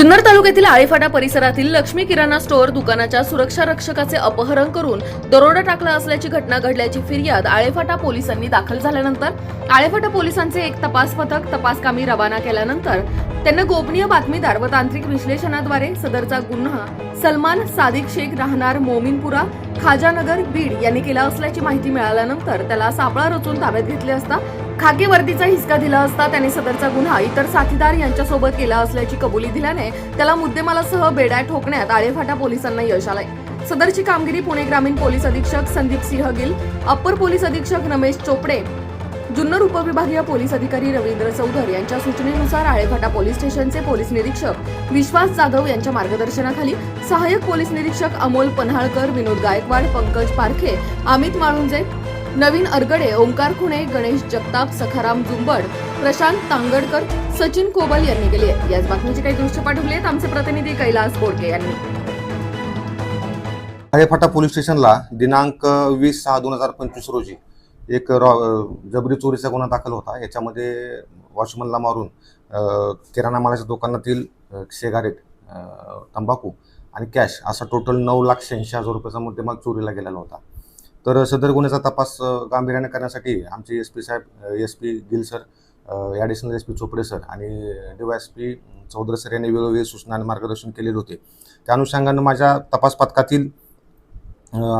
जुन्नर तालुक्यातील आळीफाटा परिसरातील लक्ष्मी किराणा स्टोअर दुकानाच्या सुरक्षा रक्षकाचे अपहरण करून दरोडा टाकला असल्याची घटना घडल्याची फिर्याद आळेफाटा पोलिसांनी दाखल झाल्यानंतर आळेफाटा पोलिसांचे एक तपास पथक तपासकामी रवाना केल्यानंतर त्यांना गोपनीय बातमीदार व तांत्रिक विश्लेषणाद्वारे सदरचा गुन्हा सलमान सादिक शेख राहणार मोमिनपुरा खाजानगर बीड यांनी केला असल्याची माहिती मिळाल्यानंतर त्याला सापळा रचून ताब्यात घेतले असता खाकी वर्दीचा हिसका दिला असता त्याने सदरचा गुन्हा इतर साथीदार यांच्यासोबत केला असल्याची कबुली दिल्याने त्याला मुद्देमालासह बेड्या ठोकण्यात आळेफाटा पोलिसांना यश आलंय. सदरची कामगिरी पुणे ग्रामीण पोलीस अधीक्षक संदीप सिंह गिल अप्पर पोलीस अधीक्षक रमेश चोपडे जुन्नर उपविभागीय पोलीस अधिकारी रवींद्र चौधर यांच्या सूचनेनुसार आळेफाटा पोलीस स्टेशनचे पोलीस निरीक्षक विश्वास जाधव यांच्या मार्गदर्शनाखाली सहाय्यक पोलीस निरीक्षक अमोल पन्हाळकर विनोद गायकवाड पंकज पारखे अमित माळुंजे नवीन अरगडे ओंकार खुणे गणेश जगताप सखाराम जुंबड प्रशांत तांगडकर सचिन कोबल यांनी केली आहे याच बातमीचे काही दृश्य पाठवले आहेत आमचे प्रतिनिधी कैलास बोडके यांनी. हरेफाटा पोलीस स्टेशनला दिनांक वीस सहा दोन हजार पंचवीस रोजी एक रॉ जबरी चोरीचा गुन्हा दाखल होता. याच्यामध्ये वॉचमनला मारून किराणा मालाच्या दुकानातील शेगारेट सिगारेट तंबाखू आणि कॅश असा टोटल नऊ लाख शहाऐंशी हजार रुपयाचा मुद्देमाल चोरीला गेलेला होता. तर सदर गुन्ह्याचा तपास गांभीर्याने करण्यासाठी आमचे एस पी साहेब S P Gill sir additional S P Chopde sir आणि D S P Chaudhari sir यांनी वेगवेगळे सूचना आणि मार्गदर्शन केलेले होते. त्या अनुषंगानं माझ्या तपास पथकातील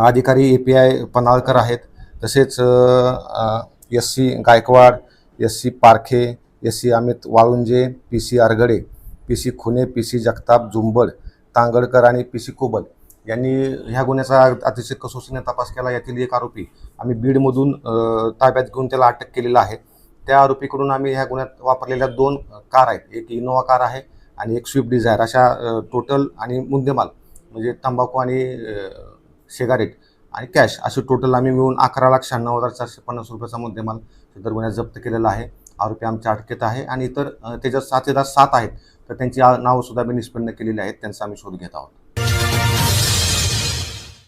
अधिकारी ए पी आय पनाळकर आहेत. तसेच S C Gaikwad S C Parkhe S C Amit Walunje P C Aragde P C Khune P C Jagtap Jumbad Tangadkar आणि पी सी कोबल यांनी ह्या गुन्ह्याचा अतिशय कसोशीने तपास केला. यातील एक आरोपी आम्ही बीडमधून ताब्यात घेऊन त्याला अटक केलेलं आहे. त्या आरोपीकडून आम्ही ह्या गुन्ह्यात वापरलेल्या दोन कार आहेत. एक इनोवा कार आहे आणि एक स्विफ्ट डिझायर. अशा टोटल आणि मुद्देमाल म्हणजे तंबाखू आणि सिगारेट आणि कॅश असे टोटल आम्ही मिळून अकरा लाख शहाण्णव हजार चारशे पन्नास रुपयाचा मुद्देमाल सदर गुन्ह्यात जप्त केलेला आहे. आरोपी आमच्या अटकेत आहे आणि इतर त्याच्यात साथीदार सात आहेत. तर त्यांची नावंसुद्धा आम्ही मी निष्पन्न केलेली आहेत. त्यांचा आम्ही शोध घेत आहोत.